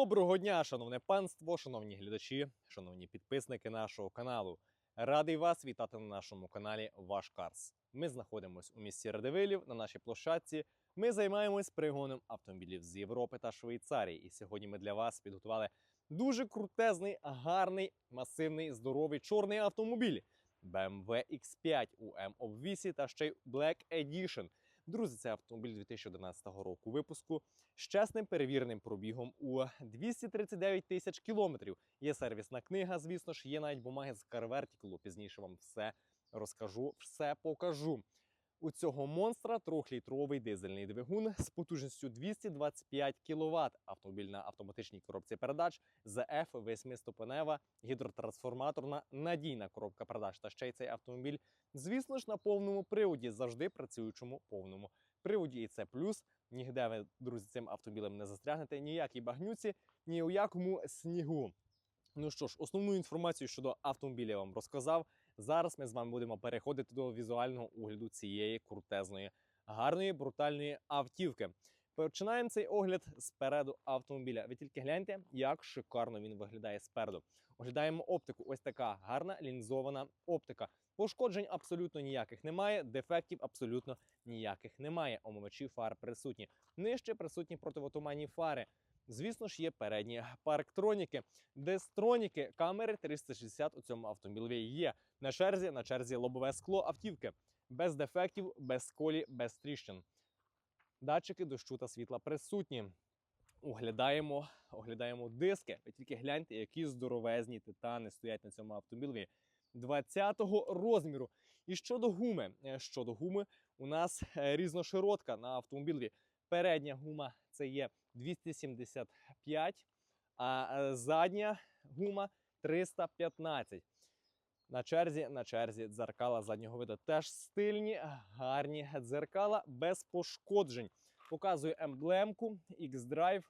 Доброго дня, шановне панство, шановні глядачі, шановні підписники нашого каналу. Радий вас вітати на нашому каналі Ваш Карс. Ми знаходимося у місті Радивилів на нашій площадці. Ми займаємось пригоном автомобілів з Європи та Швейцарії. І сьогодні ми для вас підготували дуже крутезний, гарний, масивний, здоровий чорний автомобіль BMW X5 у М-обвісі та ще й Black Edition. Друзі, це автомобіль 2011 року випуску з чесним перевіреним пробігом у 239 тисяч кілометрів. Є сервісна книга, звісно ж, є навіть бумаги з карвертікулу. Пізніше вам все розкажу, все покажу. У цього монстра трьохлітровий дизельний двигун з потужністю 225 кВт. Автомобіль на автоматичній коробці передач ZF 8-ступенева гідротрансформаторна надійна коробка передач. Та ще й цей автомобіль, звісно ж, на повному приводі, завжди працюючому повному приводі. І це плюс. Нігде ви, друзі, цим автомобілем не застрягнете ніякій багнюці, ні у якому снігу. Ну що ж, основну інформацію щодо автомобіля я вам розказав. Зараз ми з вами будемо переходити до візуального огляду цієї крутезної, гарної, брутальної автівки. Починаємо цей огляд спереду автомобіля. Ви тільки гляньте, як шикарно він виглядає спереду. Оглядаємо оптику. Ось така гарна лінзована оптика. Пошкоджень абсолютно ніяких немає, дефектів абсолютно ніяких немає. Омивачі фар присутні. Нижче присутні противотуманні фари. Звісно ж, є передні парктроніки, дестроніки, камери 360 у цьому автомобілі є. На черзі, на черзі лобове скло автівки. Без дефектів, без сколі, без тріщин. Датчики дощу та світла присутні. Оглядаємо, оглядаємо диски. Ви тільки гляньте, які здоровезні титани стоять на цьому автомобілі 20-го розміру. І щодо гуми, Е, щодо гуми, у нас е, різноширотка на автомобілі. Передня гума це є 275, а е, задня гума 315. На черзі, на черзі дзеркала заднього виду теж стильні, гарні дзеркала без пошкоджень. Показую емблемку X-Drive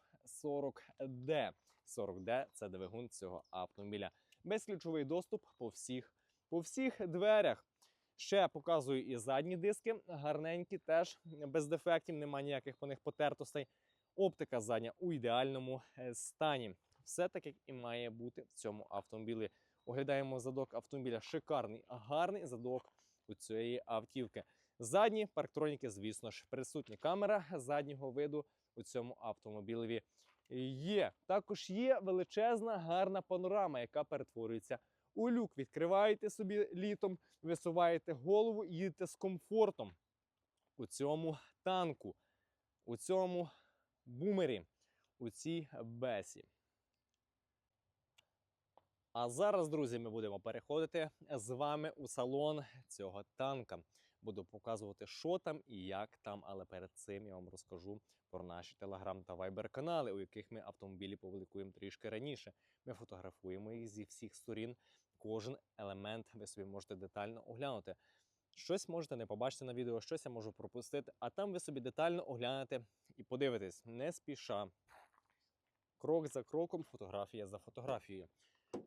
40D. 40D це двигун цього автомобіля. Безключовий доступ по всіх, по всіх дверях. Ще показую і задні диски, гарненькі, теж без дефектів, немає ніяких по них потертостей. Оптика задня у ідеальному е, стані. Все так, як і має бути в цьому автомобілі. Оглядаємо задок автомобіля. Шикарний, гарний задок у цієї автівки. Задні парктроніки, звісно ж, присутні. Камера заднього виду у цьому автомобілеві є. Також є величезна гарна панорама, яка перетворюється у люк. Відкриваєте собі літом, висуваєте голову і їдете з комфортом у цьому танку, у цьому бумері, у цій бесі. А зараз, друзі, ми будемо переходити з вами у салон цього танка. Буду показувати, що там і як там. Але перед цим я вам розкажу про наші телеграм та вайбер канали, у яких ми автомобілі публікуємо трішки раніше. Ми фотографуємо їх зі всіх сторін. Кожен елемент ви собі можете детально оглянути. Щось можете не побачити на відео, щось я можу пропустити, а там ви собі детально оглянете і подивитесь, не спіша. Крок за кроком, фотографія за фотографією.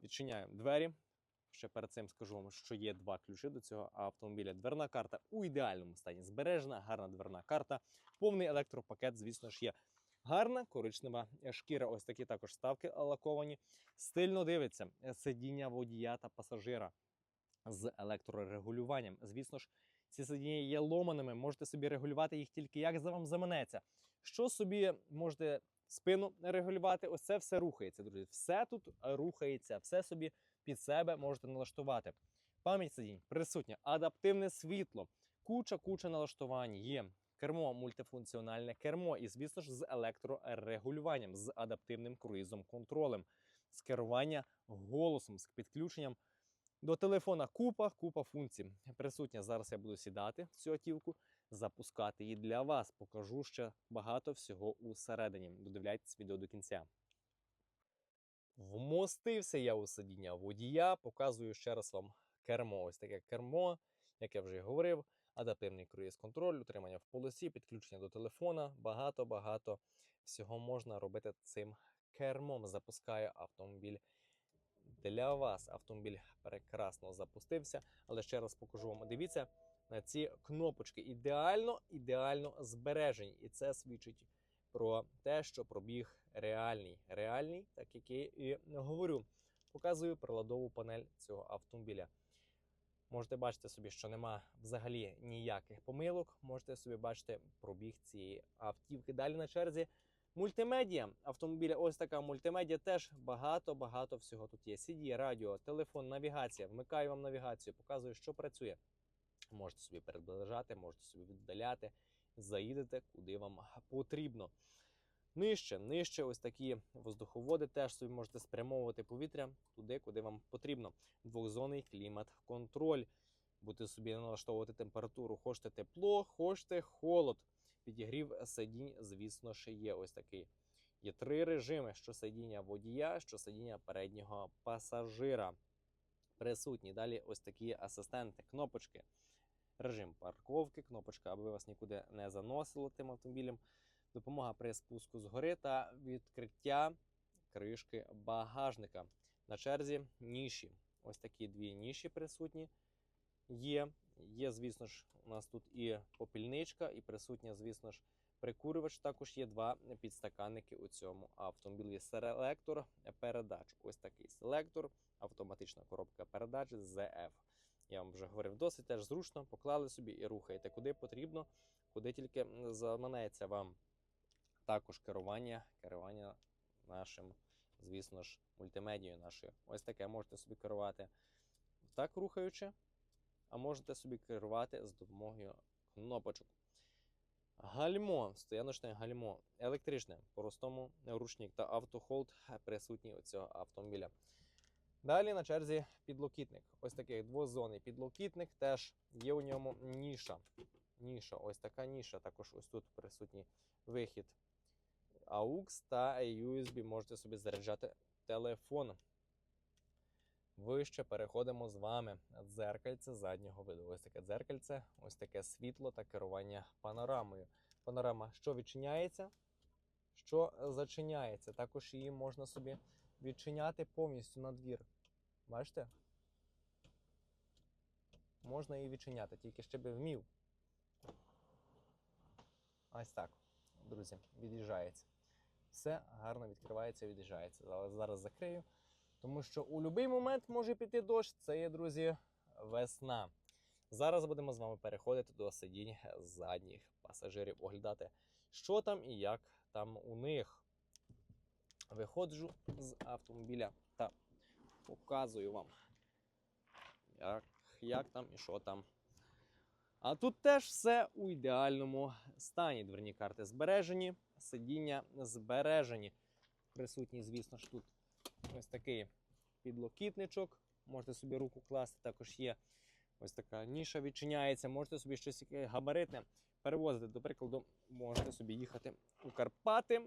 Відчиняємо двері. Ще перед цим скажу вам, що є два ключі до цього автомобіля. Дверна карта у ідеальному стані збережена, гарна дверна карта, повний електропакет, звісно ж, є. Гарна коричнева шкіра. Ось такі також ставки лаковані. Стильно дивиться сидіння водія та пасажира з електрорегулюванням. Звісно ж, ці сидіння є ломаними. Можете собі регулювати їх тільки як за вам заманеться. Що собі можете спину регулювати? Ось це все рухається, друзі. Все тут рухається, все собі під себе можете налаштувати. Пам'ять сидінь присутня, адаптивне світло, куча-куча налаштувань є. Кермо мультифункціональне кермо, і, звісно ж, з електрорегулюванням, з адаптивним круїзом контролем, з керування голосом, з підключенням до телефона. Купа, купа функцій присутня. Зараз я буду сідати в цю автівку, запускати її для вас. Покажу ще багато всього усередині. Додивляйтесь відео до кінця. Вмостився я у сидіння водія, показую ще раз вам кермо. Ось таке кермо, як я вже говорив, адаптивний круїз контроль, утримання в полосі, підключення до телефона. Багато-багато всього можна робити цим кермом. Запускаю автомобіль для вас. Автомобіль прекрасно запустився, але ще раз покажу вам. Дивіться на ці кнопочки. Ідеально, ідеально збережені. І це свідчить про те, що пробіг реальний. Реальний, так як я і говорю. Показую приладову панель цього автомобіля. Можете бачити собі, що нема взагалі ніяких помилок. Можете собі бачити пробіг цієї автівки. Далі на черзі мультимедіа автомобіля. Ось така мультимедіа. Теж багато-багато всього тут є. CD, радіо, телефон, навігація. Вмикаю вам навігацію, показую, що працює. Можете собі переближати, можете собі віддаляти, заїдете куди вам потрібно. Нижче, нижче, ось такі воздуховоди. Теж собі можете спрямовувати повітря туди, куди вам потрібно. Двохзонний клімат-контроль. Будете собі налаштовувати температуру. Хочете тепло, хочете холод. Підігрів сидінь, звісно, ще є ось такий. Є три режими: що сидіння водія, що сидіння переднього пасажира. Присутні. Далі ось такі асистенти, кнопочки. Режим парковки, кнопочка, аби вас нікуди не заносило тим автомобілем. Допомога при спуску з гори та відкриття кришки багажника. На черзі ніші. Ось такі дві ніші присутні є. Є, звісно ж, у нас тут і попільничка, і присутня, звісно ж, прикурювач. Також є два підстаканники у цьому автомобілі. Селектор передач. Ось такий селектор, автоматична коробка передач ZF. Я вам вже говорив, досить теж зручно. Поклали собі і рухаєте куди потрібно, куди тільки заманеться вам. Також керування, керування нашим, звісно ж, мультимедією нашою. Ось таке можете собі керувати так рухаючи, а можете собі керувати з допомогою кнопочок. Гальмо, стояночне гальмо, електричне, по-простому ручник та автохолд присутні у цього автомобіля. Далі на черзі підлокітник. Ось такий двозонний підлокітник, теж є у ньому ніша. Ніша, ось така ніша. Також ось тут присутній вихід AUX та USB. Можете собі заряджати телефон. Вище переходимо з вами. Дзеркальце заднього виду. Ось таке дзеркальце, ось таке світло та керування панорамою. Панорама, що відчиняється, що зачиняється. Також її можна собі відчиняти повністю на двір. Бачите? Можна її відчиняти, тільки ще би вмів. Ось так, друзі, від'їжджається. Все гарно відкривається, від'їжджається. Але зараз закрию, тому що у будь-який момент може піти дощ. Це є, друзі, весна. Зараз будемо з вами переходити до сидінь задніх пасажирів, оглядати, що там і як там у них. Виходжу з автомобіля та показую вам, як, як там і що там. А тут теж все у ідеальному стані. Дверні карти збережені, сидіння збережені. Присутній, звісно ж, тут ось такий підлокітничок. Можете собі руку класти, також є ось така ніша відчиняється. Можете собі щось габаритне перевозити. До прикладу, можете собі їхати у Карпати,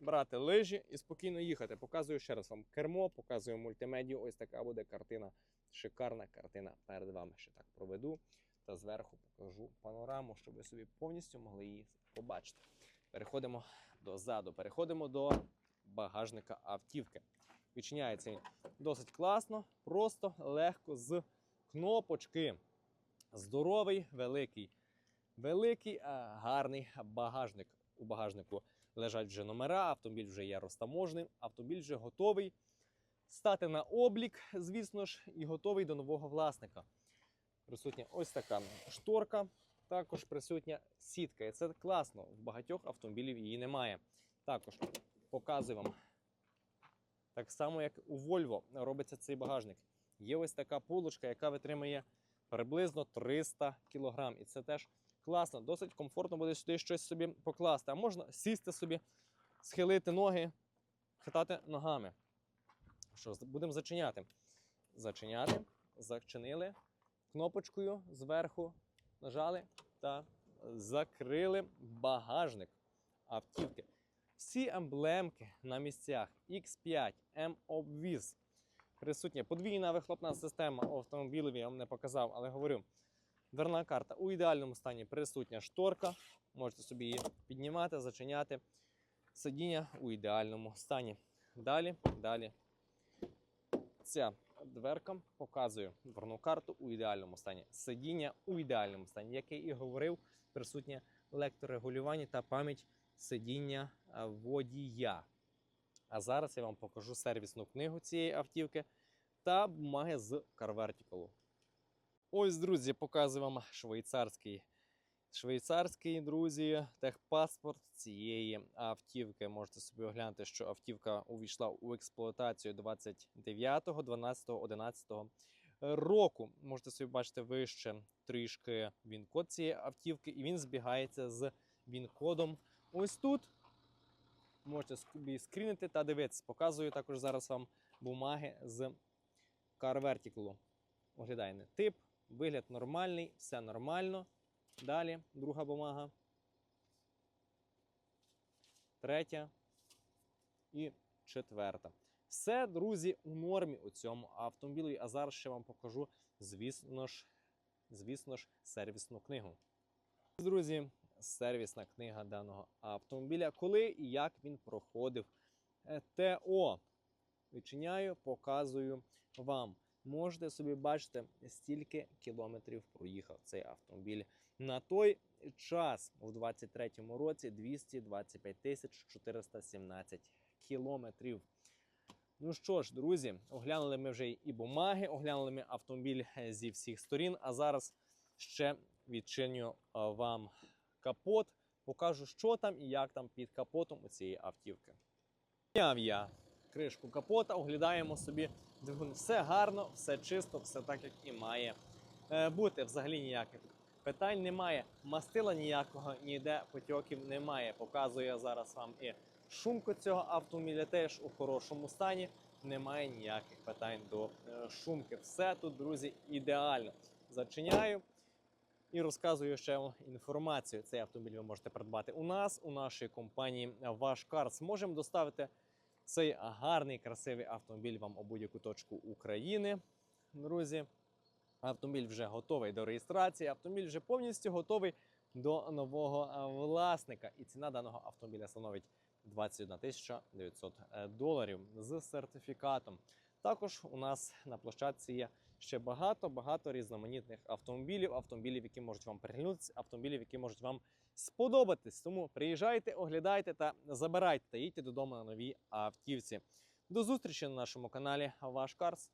брати лижі і спокійно їхати. Показую ще раз вам кермо, показую мультимедію. Ось така буде картина. Шикарна картина перед вами. Ще так проведу та зверху покажу панораму, щоб ви собі повністю могли її побачити. Переходимо дозаду, переходимо до багажника автівки. Відчиняється він досить класно, просто легко з кнопочки. Здоровий, великий, великий, гарний багажник. У багажнику лежать вже номера, автомобіль вже є розтаможним, автомобіль вже готовий стати на облік, звісно ж, і готовий до нового власника. Присутня ось така шторка, також присутня сітка. І це класно. В багатьох автомобілів її немає. Також показую вам. Так само, як у Volvo робиться цей багажник. Є ось така полочка, яка витримує приблизно 300 кг. І це теж класно, досить комфортно буде сюди щось собі покласти. А можна сісти собі, схилити ноги, хитати ногами. Що, будемо зачиняти. Зачиняти, зачинили кнопочкою зверху нажали та закрили багажник автівки. Всі емблемки на місцях X5, M-Obviz. Присутня подвійна вихлопна система у автомобілеві, я вам не показав, але говорю. Дверна карта у ідеальному стані присутня шторка. Можете собі її піднімати, зачиняти. Сидіння у ідеальному стані. Далі, далі. Ця дверка показує дверну карту у ідеальному стані. Сидіння у ідеальному стані, як я і говорив, присутнє електрорегулювання та пам'ять сидіння е, водія. А зараз я вам покажу сервісну книгу цієї автівки та бумаги з CarVertical. Ось, друзі, показую вам швейцарський. Швейцарський, друзі, техпаспорт цієї автівки. Можете собі оглянути, що автівка увійшла у експлуатацію 29, 12, 11 року. Можете собі бачити вище трішки він-код цієї автівки, і він збігається з він-кодом ось тут. Можете собі скрінити та дивитися. Показую також зараз вам бумаги з Car Vertical. Оглядаємо тип, вигляд нормальний, все нормально. Далі друга бумага. Третя і четверта. Все, друзі, у нормі у цьому автомобілі. А зараз ще вам покажу, звісно ж, звісно ж, сервісну книгу. Друзі, сервісна книга даного автомобіля. Коли і як він проходив е, ТО. Відчиняю, показую вам. Можете собі бачити, стільки кілометрів проїхав цей автомобіль. На той час, у 23-му році, 225 тисяч 417 кілометрів. Ну що ж, друзі, оглянули ми вже і бумаги, оглянули ми автомобіль е, зі всіх сторін. А зараз ще відчиню е, вам капот, покажу, що там і як там під капотом у цієї автівки. Я кришку капота, оглядаємо собі двигун. Все гарно, все чисто, все так, як і має е, бути. Взагалі ніяких питань немає. Мастила ніякого ніде потьоків немає. Показую зараз вам і шумку цього автомобіля теж у хорошому стані. Немає ніяких питань до е, шумки. Все тут, друзі, ідеально. Зачиняю і розказую ще вам інформацію. Цей автомобіль ви можете придбати у нас, у нашій компанії Ваш Карс. Можемо доставити цей гарний, красивий автомобіль вам у будь-яку точку України. Друзі, автомобіль вже готовий до реєстрації. Автомобіль вже повністю готовий до нового е, власника. І ціна даного автомобіля становить 21 тисяча 900 доларів з сертифікатом. Також у нас на площадці є ще багато багато різноманітних автомобілів, автомобілів, які можуть вам приглянутися, автомобілів, які можуть вам сподобатись. Тому приїжджайте, оглядайте та забирайте та їдьте додому на новій автівці. До зустрічі на нашому каналі Ваш Карс.